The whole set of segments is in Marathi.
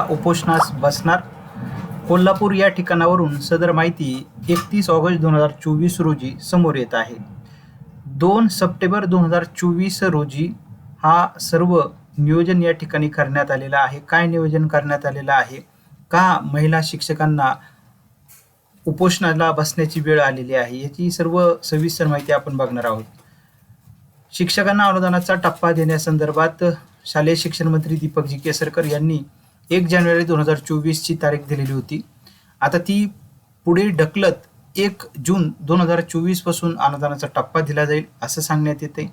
उपोषणास बसणार. कोल्हापूर या ठिकाणावरून सदर माहिती एकतीस ऑगस्ट दोन हजार चोवीस रोजी समोर येत आहे. दोन सप्टेंबर दोन हजार चोवीस रोजी हा सर्व नियोजन या ठिकाणी करण्यात आलेलं आहे. काय नियोजन करण्यात आलेलं आहे? का महिला शिक्षकांना उपोषणाला बसण्याची वेळ आलेली आहे? याची सर्व सविस्तर माहिती आपण बघणार आहोत. शिक्षकांना अनुदानाचा टप्पा देण्यासंदर्भात शालेय शिक्षण मंत्री दीपकजी केसरकर यांनी एक जानेवारी दोन हजार चोवीसची तारीख दिलेली होती. आता ती पुढे ढकलत एक जून दोन हजार चोवीसपासून अनुदानाचा टप्पा दिला जाईल असं सांगण्यात येते.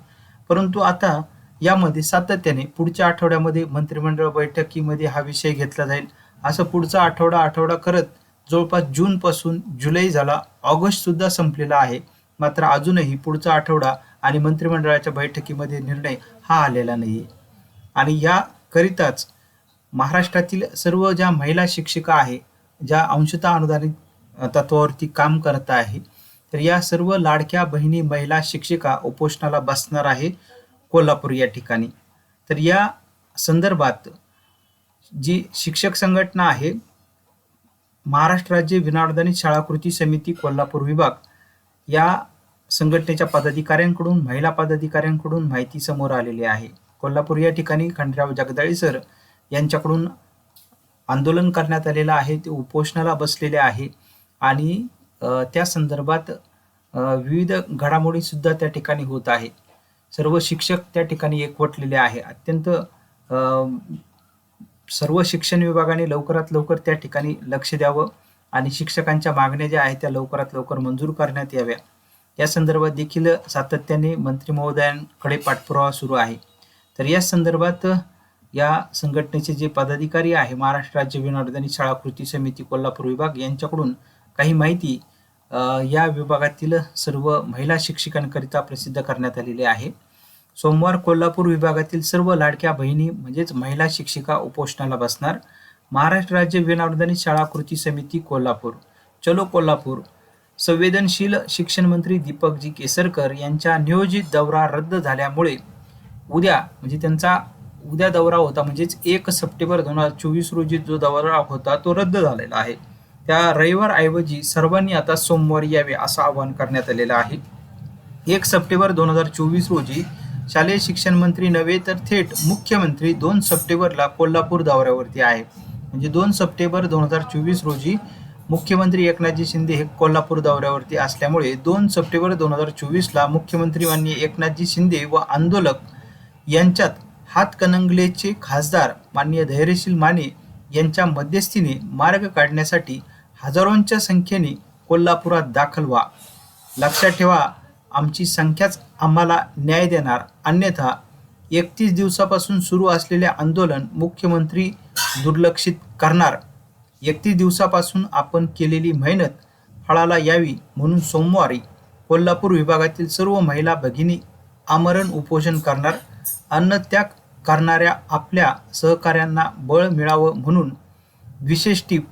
परंतु आता यामध्ये सातत्याने पुढच्या आठवड्यामध्ये मंत्रिमंडळ बैठकीमध्ये हा विषय घेतला जाईल. असं पुढचा आठवडा आठवडा करत जवळपास जूनपासून जुलै झाला ऑगस्टसुद्धा संपलेला आहे. मात्र अजूनही पुढचा आठवडा आणि मंत्रिमंडळाच्या बैठकीमध्ये निर्णय हा आलेला नाही आहे आणि याकरिताच महाराष्ट्रातील सर्व ज्या महिला शिक्षिका आहे ज्या अंशतः अनुदानित तत्वावरती काम करत आहे तर या सर्व लाडक्या बहिणी महिला शिक्षिका उपोषणाला बसणार आहे कोल्हापूर या ठिकाणी. तर या संदर्भात जी शिक्षक संघटना आहे महाराष्ट्र राज्य विनाअनुदानित शाळा कृती समिती कोल्हापूर विभाग या संघटनेच्या पदाधिकाऱ्यांकडून महिला पदाधिकाऱ्यांकडून माहिती समोर आलेली आहे. कोल्हापूर या ठिकाणी खंडराव जगदाळी सर यांच्याकडून आंदोलन करण्यात आलेलं आहे ते उपोषणाला बसलेले आहे. आणि त्या संदर्भात विविध घडामोडीसुद्धा त्या ठिकाणी होत आहे. सर्व शिक्षक त्या ठिकाणी एकवटलेले आहे. अत्यंत सर्व शिक्षण विभागाने लवकरात लवकर त्या ठिकाणी लक्ष द्यावं आणि शिक्षकांच्या मागण्या ज्या आहेत त्या लवकरात लवकर मंजूर करण्यात याव्या. या संदर्भात देखील सातत्याने मंत्री महोदयांकडे पाठपुरावा सुरू आहे. तर या संदर्भात या संघटनेचे जे पदाधिकारी आहे महाराष्ट्र राज्य विनार्दनी शाळा कृती समिती कोल्हापूर विभाग यांच्याकडून काही माहिती या विभागातील सर्व महिला शिक्षकांकरिता प्रसिद्ध करण्यात आलेली आहे. सोमवार कोल्हापूर विभागातील सर्व लाडक्या बहिणी म्हणजेच महिला शिक्षिका उपोषणाला बसणार. महाराष्ट्र राज्य विनार्दनी शाळा कृती समिती कोल्हापूर. चलो कोल्हापूर. संवेदनशील शिक्षण मंत्री दीपकजी केसरकर यांच्या नियोजित दौरा रद्द झाल्यामुळे उद्या म्हणजे त्यांचा उद्या दौरा होता म्हणजेच एक सप्टेंबर दोन हजार चोवीस रोजी जो दौरा होता तो रद्द झालेला आहे. त्या रविवार ऐवजी सर्वांनी आता सोमवारी यावे असं आवाहन करण्यात आलेलं आहे. एक सप्टेंबर दोन हजार चोवीस रोजी शालेय शिक्षण मंत्री नव्हे तर थेट मुख्यमंत्री दोन सप्टेंबरला कोल्हापूर दौऱ्यावरती आहे. म्हणजे दोन सप्टेंबर दोन हजार चोवीस रोजी मुख्यमंत्री एकनाथजी शिंदे हे कोल्हापूर दौऱ्यावरती असल्यामुळे दोन सप्टेंबर दोन हजार चोवीसला मुख्यमंत्री माननीय एकनाथजी शिंदे व आंदोलक यांच्यात हातकणंगलेचे खासदार माननीय धैर्यशील माने यांच्या मध्यस्थीने मार्ग काढण्यासाठी हजारोंच्या संख्येने कोल्हापुरात दाखल व्हा. लक्षात ठेवा आमची संख्याच आम्हाला न्याय देणार. अन्यथा एकतीस दिवसापासून सुरू असलेले आंदोलन मुख्यमंत्री दुर्लक्षित करणार. एकतीस दिवसापासून आपण केलेली मेहनत फळाला यावी म्हणून सोमवारी कोल्हापूर विभागातील सर्व महिला भगिनी आमरण उपोषण करणार. अन्नत्याग करणाऱ्या आपल्या सहकाऱ्यांना बळ मिळावं म्हणून विशेष टीप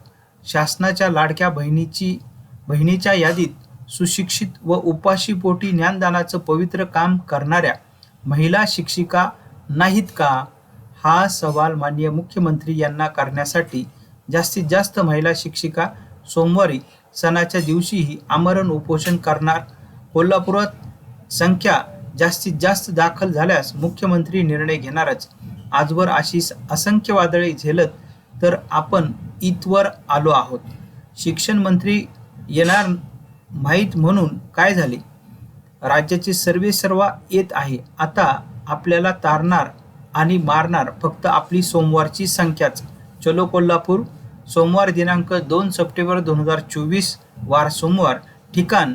शासनाच्या लाडक्या बहिणीची बहिणीच्या यादीत सुशिक्षित व उपाशीपोटी ज्ञानदानाचं पवित्र काम करणाऱ्या महिला शिक्षिका नाहीत का? हा सवाल माननीय मुख्यमंत्री यांना करण्यासाठी जास्तीत जास्त महिला शिक्षिका सोमवारी सणाच्या दिवशीही आमरण उपोषण करणार. कोल्हापुरात संख्या जास्तीत जास्त दाखल झाल्यास मुख्यमंत्री निर्णय घेणारच. आजवर अशी असंख्य वादळे झेलत तर आपण इथवर आलो आहोत. शिक्षण मंत्री येणार माहीत म्हणून काय झाले? राज्याचे सर्वे सर्वा येत आहे. आता आपल्याला तारणार आणि मारणार फक्त आपली सोमवारची संख्याच. चलो कोल्हापूर सोमवार दिनांक दोन सप्टेंबर दोन हजार चोवीस वार सोमवार ठिकाण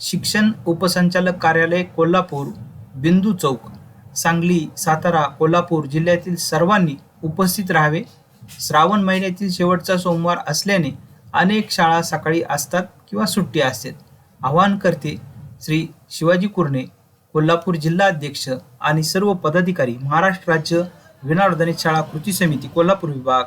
शिक्षण उपसंचालक कार्यालय कोल्हापूर बिंदू चौक सांगली सातारा कोल्हापूर जिल्ह्यातील सर्वांनी उपस्थित राहावे. श्रावण महिन्यातील शेवटचा सोमवार असल्याने अनेक शाळा सकाळी असतात किंवा सुट्टी असते. आवाहन करते श्री शिवाजी कुर्णे कोल्हापूर जिल्हा अध्यक्ष आणि सर्व पदाधिकारी महाराष्ट्र राज्य विनावर्धनित शाळा कृती समिती कोल्हापूर विभाग.